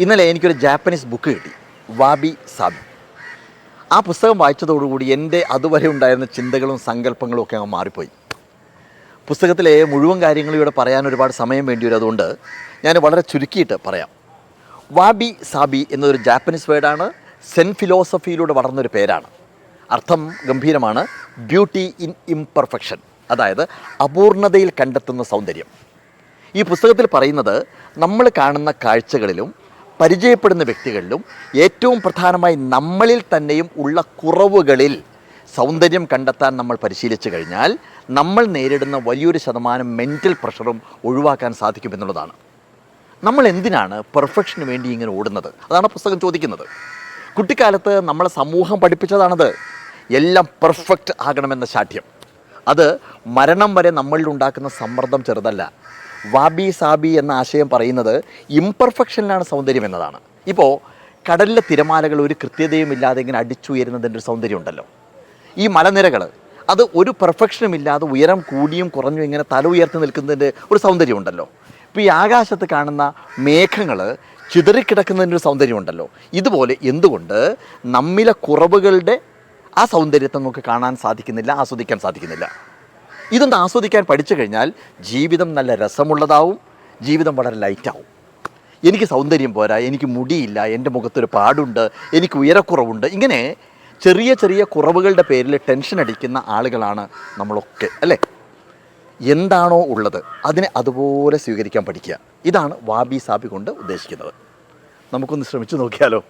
ഇന്നലെ എനിക്കൊരു Japanese book കിട്ടി. Wabi sabi. ആ പുസ്തകം വായിച്ചതോടുകൂടി എന്റെ അതുവരെ ഉണ്ടായിരുന്ന ചിന്തകളും സങ്കല്പങ്ങളും ഒക്കെ അങ്ങ് മാറിപ്പോയി. പുസ്തകത്തിലെ മുഴുവൻ കാര്യങ്ങളും ഇവിടെ പറയാൻ ഒരുപാട് സമയം വേണ്ടി വരും അതുകൊണ്ട് ഞാൻ വളരെ ചുരുക്കിയിട്ട് പറയാം. വാബി സാബി എന്നൊരു ജാപ്പനീസ് വേർഡാണ് സെൻ ഫിലോസഫിയിലൂടെ വളർന്നൊരു പേരാണ്. അർത്ഥം ഗംഭീരമാണ്. ബ്യൂട്ടി ഇൻ ഇംപെർഫെക്ഷൻ അതായത് അപൂർണതയിൽ കണ്ടെത്തുന്ന സൗന്ദര്യം. ഈ പുസ്തകത്തിൽ പറയുന്നത് നമ്മൾ കാണുന്ന കാഴ്ചകളിലും പരിചയപ്പെടുന്ന വ്യക്തികളിലും ഏറ്റവും പ്രധാനമായി നമ്മളിൽ തന്നെയും ഉള്ള കുറവുകളിൽ സൗന്ദര്യം കണ്ടെത്താൻ നമ്മൾ പരിശീലിച്ചു കഴിഞ്ഞാൽ നമ്മൾ നേരിടുന്ന വലിയൊരു ശതമാനം മെന്റൽ പ്രഷറും ഒഴിവാക്കാൻ സാധിക്കുമെന്നുള്ളതാണ് നമ്മൾ എന്തിനാണ് പെർഫെക്ഷന് വേണ്ടി ഇങ്ങനെ ഓടുന്നത്? അതാണ് പുസ്തകം ചോദിക്കുന്നത്. കുട്ടിക്കാലത്ത് നമ്മളെ സമൂഹം പഠിപ്പിച്ചതാണത്. എല്ലാം പെർഫെക്റ്റ് ആകണമെന്ന ശാഠ്യം. അത് മരണം വരെ നമ്മളിൽ ഉണ്ടാക്കുന്ന സമ്മർദ്ദം ചെറുതല്ല. വാബി സാബി എന്ന ആശയം പറയുന്നത് ഇംപെർഫെക്ഷനിലാണ് സൗന്ദര്യം എന്നതാണ്. ഇപ്പോൾ കടലിലെ തിരമാലകൾ ഒരു കൃത്യതയും ഇല്ലാതെ ഇങ്ങനെ അടിച്ചുയരുന്നതിന്റെ ഒരു സൗന്ദര്യം ഉണ്ടല്ലോ. ഈ മലനിരകൾ അത് ഒരു പെർഫെക്ഷനും ഇല്ലാതെ ഉയരം കൂടിയും കുറഞ്ഞും ഇങ്ങനെ തല ഉയർത്തി നിൽക്കുന്നതിന്റെ ഒരു സൗന്ദര്യം ഉണ്ടല്ലോ. ഇപ്പോൾ ഈ ആകാശത്ത് കാണുന്ന മേഘങ്ങൾ ചിതറിക്കിടക്കുന്നതിന്റെ ഒരു സൗന്ദര്യം ഉണ്ടല്ലോ. ഇതുപോലെ എന്തുകൊണ്ട് നമ്മിലെ കുറവുകളുടെ ആ സൗന്ദര്യത്തെ നമുക്ക് കാണാൻ സാധിക്കുന്നില്ല ആസ്വദിക്കാൻ സാധിക്കുന്നില്ല? ഇതൊന്ന് ആസ്വദിക്കാൻ പഠിച്ചു കഴിഞ്ഞാൽ ജീവിതം നല്ല രസമുള്ളതാവും ജീവിതം വളരെ ലൈറ്റാവും. എനിക്ക് സൗന്ദര്യം പോരാ എനിക്ക് മുടിയില്ല എന്റെ മുഖത്തൊരു പാടുണ്ട് എനിക്ക് ഉയരക്കുറവുണ്ട്. ഇങ്ങനെ ചെറിയ ചെറിയ കുറവുകളുടെ പേരിൽ ടെൻഷൻ അടിക്കുന്ന ആളുകളാണ് നമ്മളൊക്കെ അല്ലേ? എന്താണോ ഉള്ളത് അതിനെ അതുപോലെ സ്വീകരിക്കാൻ പഠിക്കുക. ഇതാണ് വാബി സാബി കൊണ്ട് ഉദ്ദേശിക്കുന്നത്. നമുക്കൊന്ന് ശ്രമിച്ചു നോക്കിയാലോ?